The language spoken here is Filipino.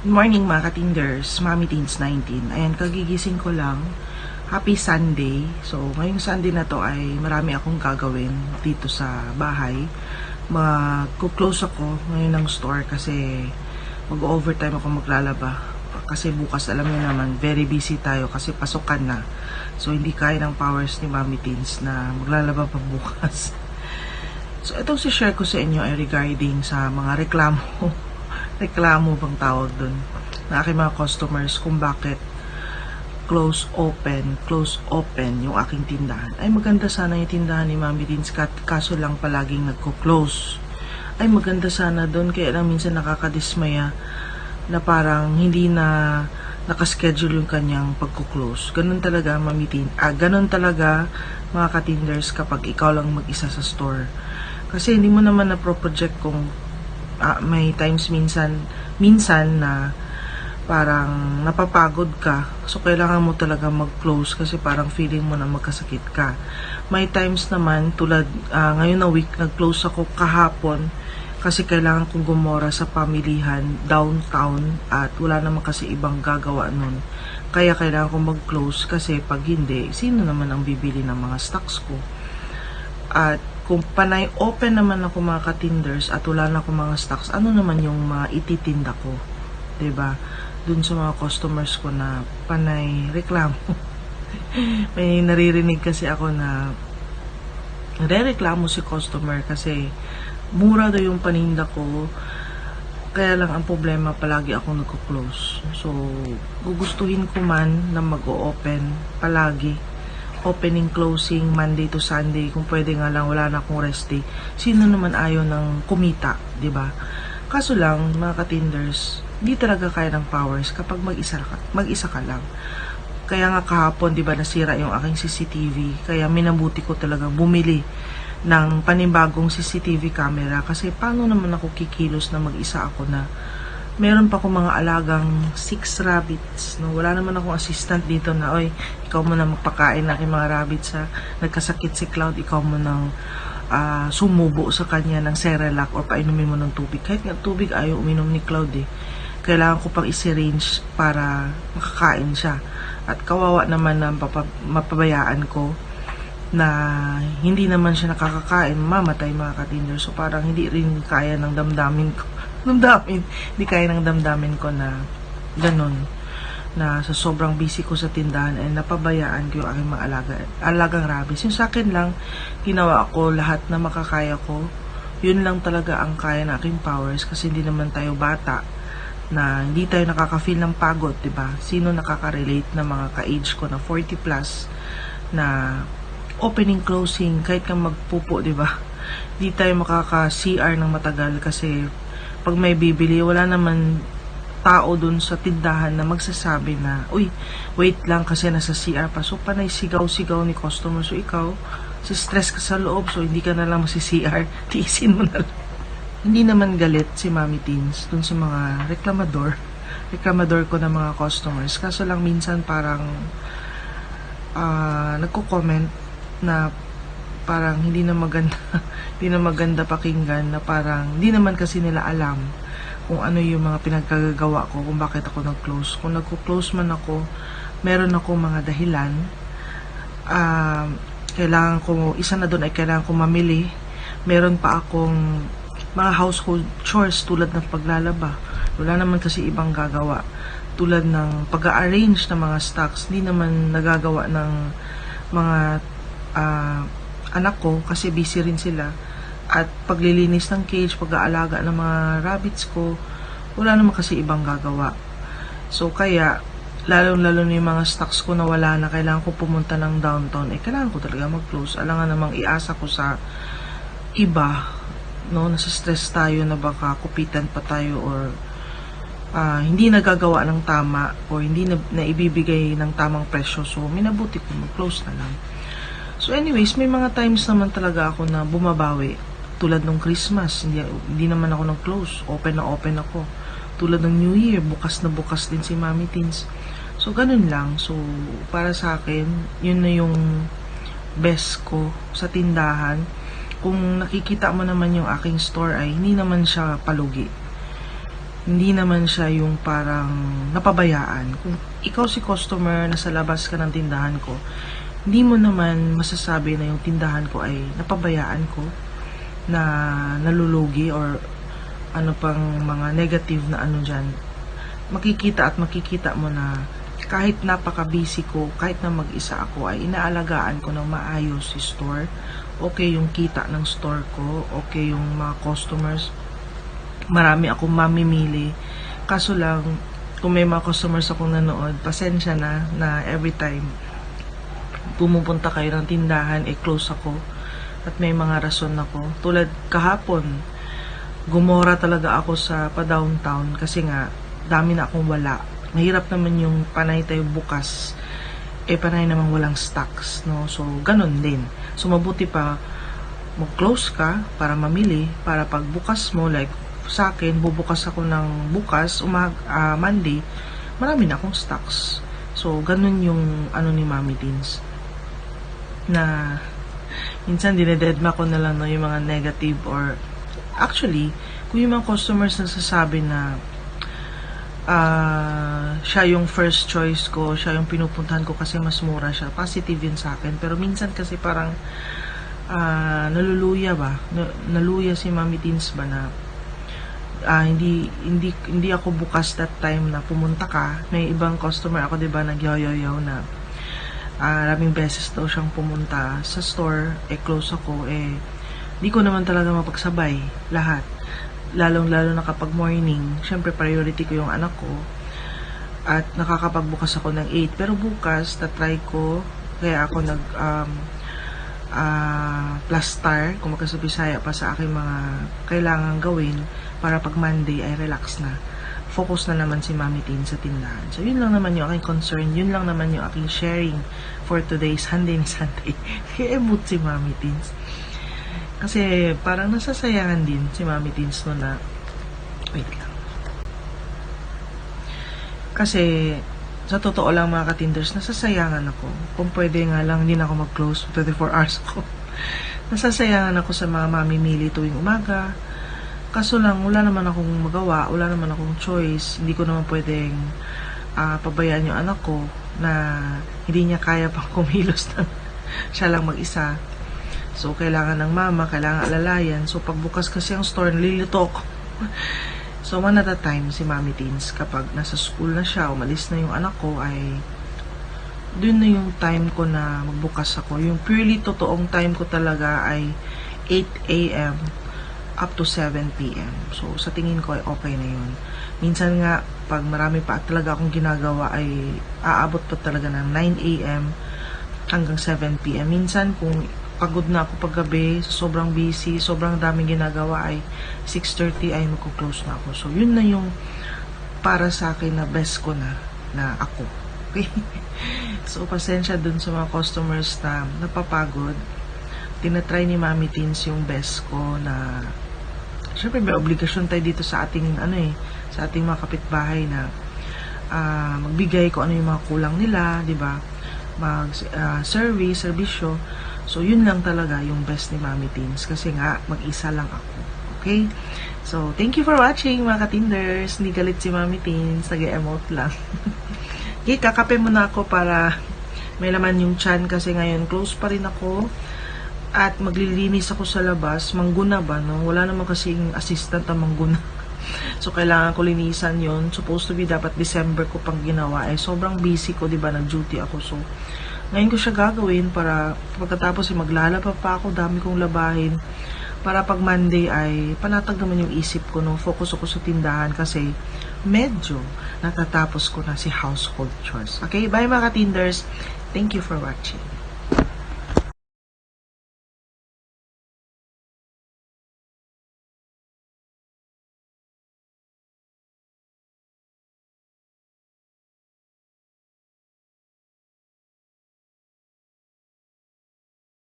Morning mga katinders, Mami Teens 19. Ayan, kagigising ko lang. Happy Sunday. So, ngayong Sunday na to ay marami akong gagawin dito sa bahay. Mag-close ako ngayon ng store kasi mag-overtime ako maglalaba. Kasi bukas, alam niyo naman, very busy tayo kasi pasukan na. So, hindi kaya ng powers ni Mami Teens na maglalaba pa bukas. So, itong si-share ko sa inyo ay regarding sa mga reklamo. reklamo bang tawag dun? Na aking mga customers kung bakit close open, close open yung aking tindahan. Ay maganda sana yung tindahan ni Mami kat kaso lang palaging nagko-close. Ay maganda sana doon kaya lang minsan nakakadismaya na parang hindi na nakaschedule yung kanyang pagko-close. Ganun talaga, mamitin. Ah, ganun talaga, mga katinders, kapag ikaw lang mag-isa sa store. Kasi hindi mo naman na-project kung ah, may times minsan, minsan na parang napapagod ka. So, kailangan mo talaga mag-close kasi parang feeling mo na magkasakit ka. May times naman, tulad ah, ngayon na week, nag-close ako kahapon kasi kailangan kong gumora sa pamilihan downtown at wala naman kasi ibang gagawa nun. Kaya kailangan kong mag-close kasi pag hindi, sino naman ang bibili ng mga stocks ko? At kung panay open naman ako mga katinders at wala na akong mga stocks, ano naman yung mga ititinda ko? ba? Dun sa mga customers ko na panay reklamo. May naririnig kasi ako na nare-reklamo si customer kasi mura daw yung paninda ko. Kaya lang ang problema palagi ako nagko-close. So, gugustuhin ko man na mag-o-open palagi. Opening, closing, Monday to Sunday. Kung pwede nga lang, wala na akong rest day. Sino naman ayaw ng kumita, ba? Kaso lang, mga katinders, di talaga kaya ng powers kapag mag-isa ka, mag-isa ka lang. Kaya nga kahapon, di ba, nasira yung aking CCTV. Kaya minabuti ko talaga bumili ng panibagong CCTV camera kasi paano naman ako kikilos na mag-isa ako na meron pa akong mga alagang six rabbits no wala naman akong assistant dito na oy ikaw mo na magpakain ng aking mga rabbits ha nagkasakit si Cloud ikaw mo nang ah, sumubo sa kanya ng Cerelac or painumin mo ng tubig kahit nga tubig ayaw uminom ni Cloud eh kailangan ko pang isi-range para makakain siya at kawawa naman na mapabayaan ko na hindi naman siya nakakakain, mamatay mga katinder. So parang hindi rin kaya ng damdamin ko. Damdamin. Hindi kaya ng damdamin ko na ganun. Na sa sobrang busy ko sa tindahan ay napabayaan ko yung aking mga alaga, alagang rabbits. Yung sa akin lang, ginawa ko lahat na makakaya ko. Yun lang talaga ang kaya ng aking powers kasi hindi naman tayo bata na hindi tayo nakaka-feel ng pagod, 'di ba? Sino nakaka-relate na mga ka-age ko na 40 plus na opening closing kahit kang magpupo, 'di ba? Di tayo makaka-CR ng matagal kasi pag may bibili wala naman tao dun sa tindahan na magsasabi na, uy, wait lang kasi nasa CR pa. So, panay sigaw-sigaw ni customer. So, ikaw, si stress ka sa loob, so hindi ka na lang masi-CR. Tiisin mo na lang. Hindi naman galit si Mami Teens dun sa mga reklamador. Reklamador ko ng mga customers. Kaso lang minsan parang ah nagko-comment na parang hindi na maganda hindi na maganda pakinggan na parang hindi naman kasi nila alam kung ano yung mga pinagkagagawa ko kung bakit ako nag-close. Kung nagko-close man ako meron ako mga dahilan. Ah kailangan ko isa na doon ay kailangan ko mamili. Meron pa akong mga household chores tulad ng paglalaba. Wala naman kasi ibang gagawa. Tulad ng pag-arrange ng mga stocks hindi naman nagagawa ng mga ah, anak ko kasi busy rin sila at paglilinis ng cage, pag-aalaga ng mga rabbits ko wala naman kasi ibang gagawa so kaya lalong-lalo na yung mga stocks ko na wala na kailangan ko pumunta ng downtown eh kailangan ko talaga mag-close alangan namang iasa ko sa iba no nasa stress tayo na baka kupitan pa tayo or ah, hindi nagagawa ng tama o hindi na, naibibigay ng tamang presyo. So, minabuti ko mag-close na lang. So, anyways, may mga times naman talaga ako na bumabawi. Tulad nung Christmas, hindi, hindi naman ako nag-close. Open na open ako. Tulad ng New Year, bukas na bukas din si Mami Teens. So, ganun lang. So, para sa akin, yun na yung best ko sa tindahan. Kung nakikita mo naman yung aking store ay hindi naman siya palugi hindi naman siya yung parang napabayaan. Kung ikaw si customer, nasa labas ka ng tindahan ko, hindi mo naman masasabi na yung tindahan ko ay napabayaan ko na nalulugi or ano pang mga negative na ano dyan. Makikita at makikita mo na kahit napaka-busy ko, kahit na mag-isa ako, ay inaalagaan ko ng maayos si store. Okay yung kita ng store ko, okay yung mga customers marami akong mamimili. Kaso lang, kung may mga customers akong nanood, pasensya na na every time pumupunta kayo ng tindahan, eh close ako. At may mga rason ako. Tulad kahapon, gumora talaga ako sa pa-downtown kasi nga, dami na akong wala. Mahirap naman yung panay tayo bukas. Eh, panay naman walang stocks, no? So, ganun din. So, mabuti pa, mag-close ka para mamili, para pag bukas mo, like, sa akin, bubukas ako ng bukas, umag, ah, Monday, marami na akong stocks. So, ganun yung ano ni Mami Teens. Na, minsan dinededma ko na lang no, yung mga negative or, actually, kung yung mga customers na sasabi na, ah, siya yung first choice ko, siya yung pinupuntahan ko kasi mas mura siya, positive yun sa akin. Pero minsan kasi parang, ah, naluluya ba? Na- naluya si Mami Teens ba na, ah, hindi hindi hindi ako bukas that time na pumunta ka. May ibang customer ako 'di ba nagyoyoyo na maraming beses daw siyang pumunta sa store, eh close ako, eh di ko naman talaga mapagsabay lahat. Lalong-lalo na kapag morning, syempre priority ko yung anak ko at nakakapagbukas ako ng 8. Pero bukas, na-try ko, kaya ako nag um, ah plus star, kung magkasabisaya pa sa aking mga kailangan gawin para pag Monday ay relax na. Focus na naman si Mami Tin sa tindahan. So, yun lang naman yung aking concern. Yun lang naman yung aking sharing for today's Sunday ni Sunday. Kaya emot si Mami Tins. Kasi parang nasasayangan din si Mami Tins no na wait lang. Kasi sa totoo lang mga katinders, nasasayangan ako. Kung pwede nga lang, hindi na ako mag-close 24 hours ako. nasasayangan ako sa mga mamimili tuwing umaga. Kaso lang, wala naman akong magawa, wala naman akong choice. Hindi ko naman pwedeng ah, pabayaan yung anak ko na hindi niya kaya pang kumilos na siya lang mag-isa. So, kailangan ng mama, kailangan alalayan. So, pagbukas kasi ang store, nalilito ako. So, one at a time, si Mami Teens, kapag nasa school na siya, umalis na yung anak ko, ay dun na yung time ko na magbukas ako. Yung purely totoong time ko talaga ay 8 a.m. up to 7 p.m. So, sa tingin ko ay okay na yun. Minsan nga, pag marami pa talaga akong ginagawa, ay aabot pa talaga ng 9 a.m. hanggang 7 p.m. Minsan, kung pagod na ako paggabi, sobrang busy, sobrang daming ginagawa ay 6.30 ay magko-close na ako. So, yun na yung para sa akin na best ko na, na ako. Okay? so, pasensya dun sa mga customers na napapagod. Tinatry ni Mami Teens yung best ko na syempre may obligasyon tayo dito sa ating ano eh, sa ating mga kapitbahay na ah, magbigay ko ano yung mga kulang nila, 'di ba? Mag ah, service, serbisyo. So yun lang talaga yung best ni Mami Teens kasi nga mag-isa lang ako. Okay? So, thank you for watching mga katinders. Hindi galit si Mami Teens, nag-emote lang. okay, kakape muna ako para may laman yung chan kasi ngayon close pa rin ako at maglilinis ako sa labas. Mangguna ba, no? Wala naman kasing assistant na mangguna. So, kailangan ko linisan yon Supposed to be dapat December ko pang ginawa. Eh, sobrang busy ko, di ba? Nag-duty ako. So, ngayon ko siya gagawin para pagkatapos ay maglalaba pa ako, dami kong labahin. Para pag Monday ay panatag naman yung isip ko, no? Focus ako sa tindahan kasi medyo natatapos ko na si household chores. Okay, bye mga tinders. Thank you for watching.